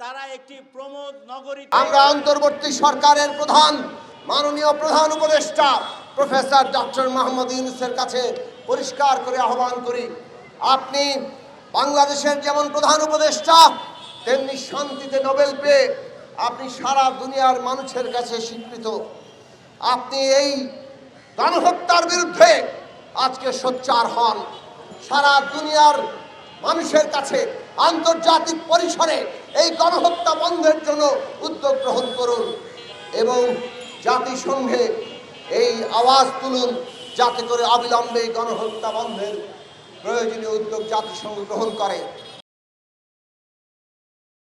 তারা একটি প্রমোদ নগরী আমরা অন্তর্বর্তী সরকারের প্রধান, মাননীয় প্রধান উপদেষ্টা, প্রফেসর ডক্টর মোহাম্মদ ইউনুসের কাছে পরিষ্কার করে আহ্বান করি। আপনি বাংলাদেশের যেমন প্রধান উপদেষ্টা, তেমনি শান্তিতে নোবেল পেয়ে আপনি সারা দুনিয়ার মানুষের কাছে স্বীকৃত। আপনি এই গণহত্যার বিরুদ্ধে আজকে সোচ্চার হন। সারা দুনিয়ার মানুষের কাছে আন্তর্জাতিক পরিসরে এই গণহত্যা বন্ধের জন্য উদ্যোগ গ্রহণ করুন এবং জাতিসংঘে এই আওয়াজ তুলুন যাতে করে অবিলম্বে গণহত্যা বন্ধের প্রয়োজনীয় উদ্যোগ জাতিসংঘ গ্রহণ করে।